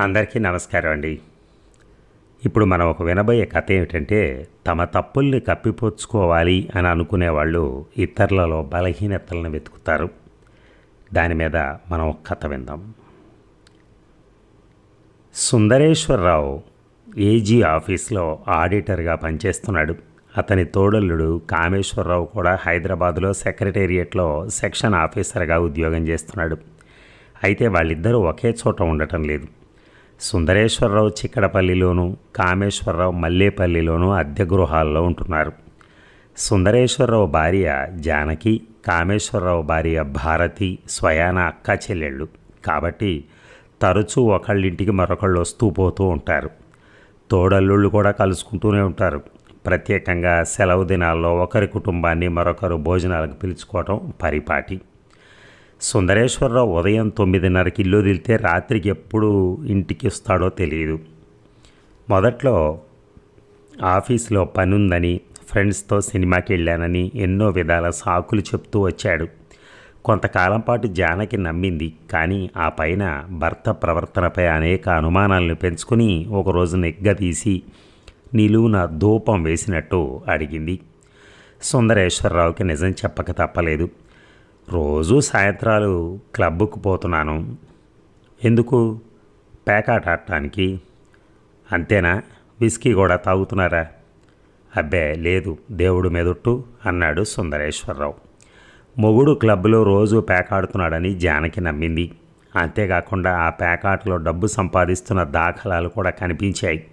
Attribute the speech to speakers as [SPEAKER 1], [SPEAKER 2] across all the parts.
[SPEAKER 1] అందరికీ నమస్కారం అండి. ఇప్పుడు మనం ఒక వినబోయే కథ ఏమిటంటే తమ తప్పుల్ని కప్పిపుచ్చుకోవాలి అని అనుకునే వాళ్ళు ఇతరులలో బలహీనతలను వెతుకుతారు. దాని మీద మనం ఒక కథ విందాం. సుందరేశ్వరరావు ఏజీ ఆఫీస్లో ఆడిటర్గా పనిచేస్తున్నాడు. అతని తోడల్లుడు కామేశ్వరరావు కూడా హైదరాబాదులో సెక్రటేరియట్లో సెక్షన్ ఆఫీసర్గా ఉద్యోగం చేస్తున్నాడు. అయితే వాళ్ళిద్దరూ ఒకే చోట ఉండటం లేదు. సుందరేశ్వరరావు చిక్కడపల్లిలోను కామేశ్వరరావు మల్లేపల్లిలోనూ అద్దె గృహాల్లో ఉంటున్నారు. సుందరేశ్వరరావు భార్య జానకి కామేశ్వరరావు భార్య భారతి స్వయాన అక్క చెల్లెళ్ళు. కాబట్టి తరచూ ఒకళ్ళింటికి మరొకళ్ళు వస్తూ పోతూ ఉంటారు. తోడల్లుళ్ళు కూడా కలుసుకుంటూనే ఉంటారు. ప్రత్యేకంగా సెలవు దినాల్లో ఒకరి కుటుంబాన్ని మరొకరు భోజనాలకు పిలుచుకోవటం పరిపాటి. సుందరేశ్వరరావు ఉదయం తొమ్మిదిన్నరకి ఇల్లు వదిలితే రాత్రికి ఎప్పుడు ఇంటికి వస్తాడో తెలియదు మొదట్లో ఆఫీస్లో పనుందని ఫ్రెండ్స్తో సినిమాకి వెళ్ళానని ఎన్నో విధాల సాకులు చెప్తూ వచ్చాడు. కొంతకాలం పాటు జానకి నమ్మింది కానీ ఆ పైన భర్త ప్రవర్తనపై అనేక అనుమానాలను పెంచుకుని ఒకరోజు నెగ్గదీసి నిలువున ధూపం వేసినట్టు అడిగింది. సుందరేశ్వరరావుకి నిజం చెప్పక తప్పలేదు. రోజు సాయంత్రాలు క్లబ్కు పోతున్నాను. ఎందుకు? పేకాట ఆడటానికి. అంతేనా? విస్కీ కూడా తాగుతున్నారా? అబ్బే లేదు దేవుడు మెదొట్టు అన్నాడు సుందరేశ్వరరావు. మొగుడు క్లబ్లో రోజు పేకాడుతున్నాడని జానకి నమ్మింది. అంతేకాకుండా ఆ పేకాటలో డబ్బు సంపాదిస్తున్న దాఖలాలు కూడా కనిపించాయి.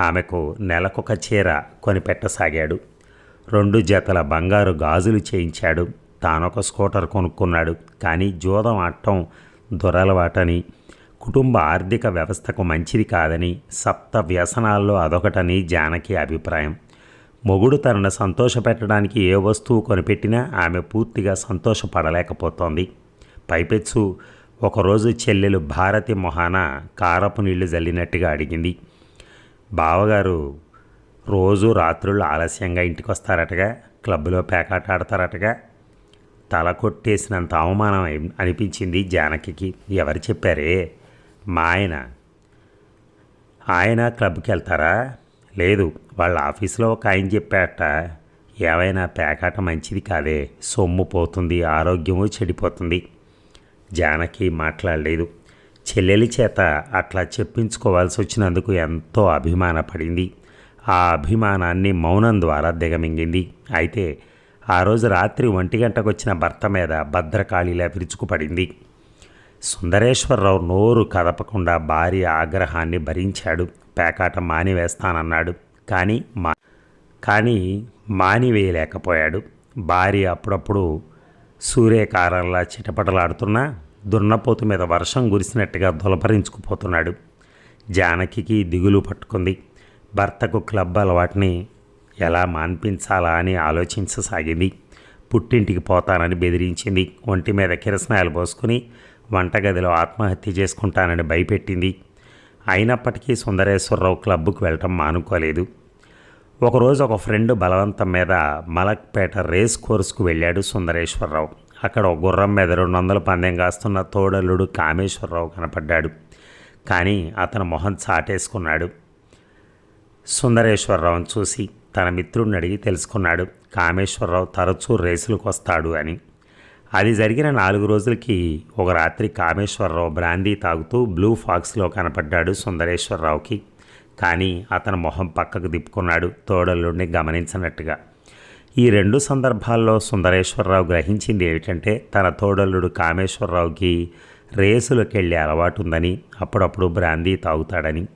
[SPEAKER 1] ఆమెకు నెలకొక చీర కొనిపెట్టసాగాడు రెండు జతల బంగారు గాజులు చేయించాడు. తానొక స్కూటర్ కొనుక్కున్నాడు. కానీ జూదం ఆడటం దురలవాటని కుటుంబ ఆర్థిక వ్యవస్థకు మంచిది కాదని సప్త వ్యసనాల్లో అదొకటని జానకి అభిప్రాయం. మొగుడు తనను సంతోషపెట్టడానికి ఏ వస్తువు కొనిపెట్టినా ఆమె పూర్తిగా సంతోషపడలేకపోతోంది. పైపెచ్చు ఒకరోజు చెల్లెలు భారతి మొహాన కారపు నీళ్ళు జల్లినట్టుగా అడిగింది. బావగారు రోజు రాత్రులు ఆలస్యంగా ఇంటికి వస్తారటగా క్లబ్లో పేకాట ఆడతారటగా తల కొట్టేసినంత అవమానం అనిపించింది జానకికి. ఎవరు చెప్పారే? మా ఆయన. ఆయన క్లబ్కి వెళ్తారా? లేదు వాళ్ళ ఆఫీస్లో ఒక ఆయన చెప్పాట ఏవైనా పేకాట మంచిది కాదే. సొమ్ము పోతుంది ఆరోగ్యము చెడిపోతుంది. జానకి మాట్లాడలేదు. చెల్లెలి చేత అట్లా చెప్పించుకోవాల్సి వచ్చినందుకు ఎంతో అభిమానపడింది. ఆ అభిమానాన్ని మౌనం ద్వారా దిగమింగింది. అయితే ఆ రోజు రాత్రి ఒంటి గంటకు వచ్చిన భర్త మీద భద్రకాళిలా విరుచుకుపడింది. సుందరేశ్వరరావు నోరు కదపకుండా భార్య ఆగ్రహాన్ని భరించాడు. పేకాట మానివేస్తానన్నాడు. కానీ మా కానీ మానివేయలేకపోయాడు. భార్య అప్పుడప్పుడు సూర్యకారంలా చిటపటలాడుతున్నా దున్నపోతు మీద వర్షం కురిసినట్టుగా దొలపరించుకుపోతున్నాడు జానకికి దిగులు పట్టుకుంది. భర్తకు క్లబ్ అలవాటుని ఎలా మాన్పించాలా అని ఆలోచించసాగింది. పుట్టింటికి పోతానని బెదిరించింది. ఒంటి మీద కిరసనాయలు పోసుకుని వంటగదిలో ఆత్మహత్య చేసుకుంటానని భయపెట్టింది. అయినప్పటికీ సుందరేశ్వరరావు క్లబ్కు వెళ్ళటం మానుకోలేదు. ఒకరోజు ఒక ఫ్రెండ్ బలవంతం మీద మలక్పేట రేస్ కోర్సుకు వెళ్ళాడు సుందరేశ్వరరావు. అక్కడ ఒక గుర్రం మీద రెండు వందల పందెం కాస్తున్న తోడల్లుడు కామేశ్వరరావు కనపడ్డాడు. కానీ అతను మొహం చాటేసుకున్నాడు. సుందరేశ్వరరావును చూసి తన మిత్రుడిని అడిగి తెలుసుకున్నాడు. కామేశ్వరరావు తరచూ రేసులకు వస్తాడు అని. అది జరిగిన నాలుగు రోజులకి ఒక రాత్రి కామేశ్వరరావు బ్రాందీ తాగుతూ బ్లూ ఫాక్స్లో కనపడ్డాడు సుందరేశ్వరరావుకి. కానీ అతను మొహం పక్కకు తిప్పుకున్నాడు తోడల్లుడిని గమనించినట్టుగా. ఈ రెండు సందర్భాల్లో సుందరేశ్వరరావు గ్రహించింది ఏమిటంటే తన తోడల్లుడు కామేశ్వరరావుకి రేసులకు వెళ్ళే అలవాటు ఉందని అప్పుడప్పుడు బ్రాందీ తాగుతాడని.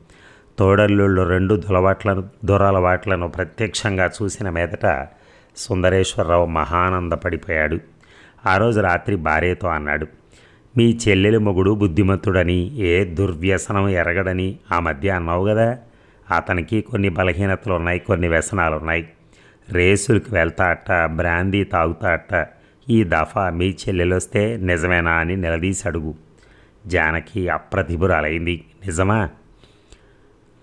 [SPEAKER 1] తోడల్లుళ్ళు రెండు దులవాట్లను దురలవాట్లను ప్రత్యక్షంగా చూసిన మీదట సుందరేశ్వరరావు మహానందపడిపోయాడు. ఆ రోజు రాత్రి భార్యతో అన్నాడు మీ చెల్లెలి మొగుడు బుద్ధిమంతుడని ఏ దుర్వ్యసనం ఎరగడని ఆ మధ్య అన్నావు కదా అతనికి కొన్ని బలహీనతలు ఉన్నాయి కొన్ని వ్యసనాలు ఉన్నాయి రేసులకు వెళ్తాట బ్రాందీ తాగుతాట ఈ దఫా మీ చెల్లెలొస్తే నిజమేనా అని నిలదీసి అడుగు. జానకి అప్రతిభురాలైంది నిజమా?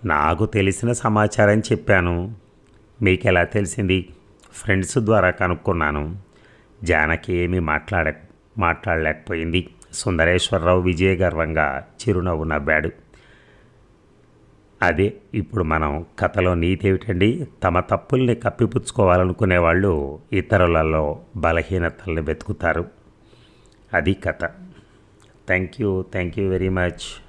[SPEAKER 1] నాకు తెలిసిన సమాచారం చెప్పాను. మీకు ఎలా తెలిసింది? ఫ్రెండ్స్ ద్వారా కనుక్కున్నాను. జానకి ఏమీ మాట్లాడ మాట్లాడలేకపోయింది. సుందరేశ్వరరావు విజయగర్వంగా చిరునవ్వు నవ్వాడు. అదే ఇప్పుడు మనం కథలో నీతి ఏమిటండి తమ తప్పుల్ని కప్పిపుచ్చుకోవాలనుకునే వాళ్ళు ఇతరులలో బలహీనతల్ని వెతుకుతారు. అది కథ. Thank you thank you very much.